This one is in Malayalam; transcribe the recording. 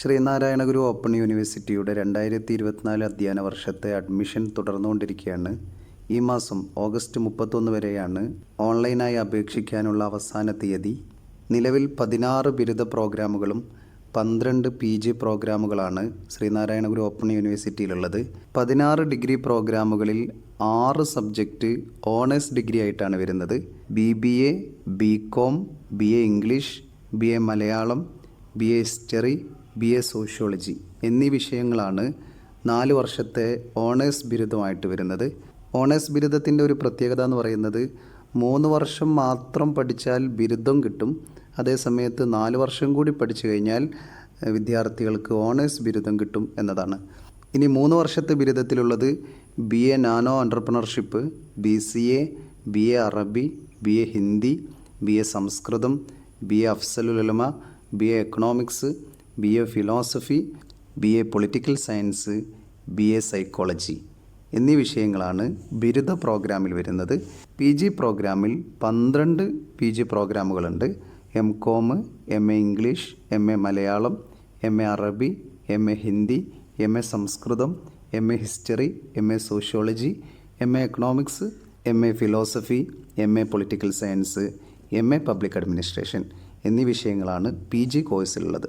ശ്രീനാരായണ ഗുരു ഓപ്പൺ യൂണിവേഴ്സിറ്റിയുടെ രണ്ടായിരത്തി ഇരുപത്തിനാല് അധ്യയന വർഷത്തെ അഡ്മിഷൻ തുടർന്നുകൊണ്ടിരിക്കുകയാണ്. ഈ മാസം ഓഗസ്റ്റ് മുപ്പത്തൊന്ന് വരെയാണ് ഓൺലൈനായി അപേക്ഷിക്കാനുള്ള അവസാന തീയതി. നിലവിൽ പതിനാറ് ബിരുദ പ്രോഗ്രാമുകളും പന്ത്രണ്ട് പി ജി പ്രോഗ്രാമുകളാണ് ശ്രീനാരായണഗുരു ഓപ്പൺ യൂണിവേഴ്സിറ്റിയിലുള്ളത്. പതിനാറ് ഡിഗ്രി പ്രോഗ്രാമുകളിൽ ആറ് സബ്ജക്റ്റ് ഓണേഴ്സ് ഡിഗ്രി ആയിട്ടാണ് വരുന്നത്. B B A B com B A English B A Malayalam B A history B A sociology എന്നീ വിഷയങ്ങളാണ് നാല് വർഷത്തെ ഓണേഴ്സ് ബിരുദമായിട്ട് വരുന്നത്. ഓണേഴ്സ് ബിരുദത്തിന്റെ ഒരു പ്രത്യേകത എന്ന് പറയുന്നത് മൂന്ന് വർഷം മാത്രം പഠിച്ചാൽ ബിരുദം കിട്ടും. അതേസമയത്ത് നാല് വർഷം കൂടി പഠിച്ചു കഴിഞ്ഞാൽ വിദ്യാർത്ഥികൾക്ക് ഓണേഴ്സ് ബിരുദം കിട്ടും എന്നതാണ്. ഇനി മൂന്ന് വർഷത്തെ ബിരുദത്തിലുള്ളത് B A nano entrepreneurship B C A B A അറബി B A Hindi B A Sanskrit B A Afzalulama B A economics B A philosophy B A political science B A psychology എന്നീ വിഷയങ്ങളാണ് ബിരുദ പ്രോഗ്രാമിൽ വരുന്നത് പി ജി പ്രോഗ്രാമിൽ പന്ത്രണ്ട് P G പ്രോഗ്രാമുകളുണ്ട് M com M A English M A Malayalam M A അറബി M A Hindi M A Sanskrit M A history M A sociology M A economics M A philosophy M A political science M A public administration എന്നീ വിഷയങ്ങളാണ് പി ജി കോഴ്സിലുള്ളത്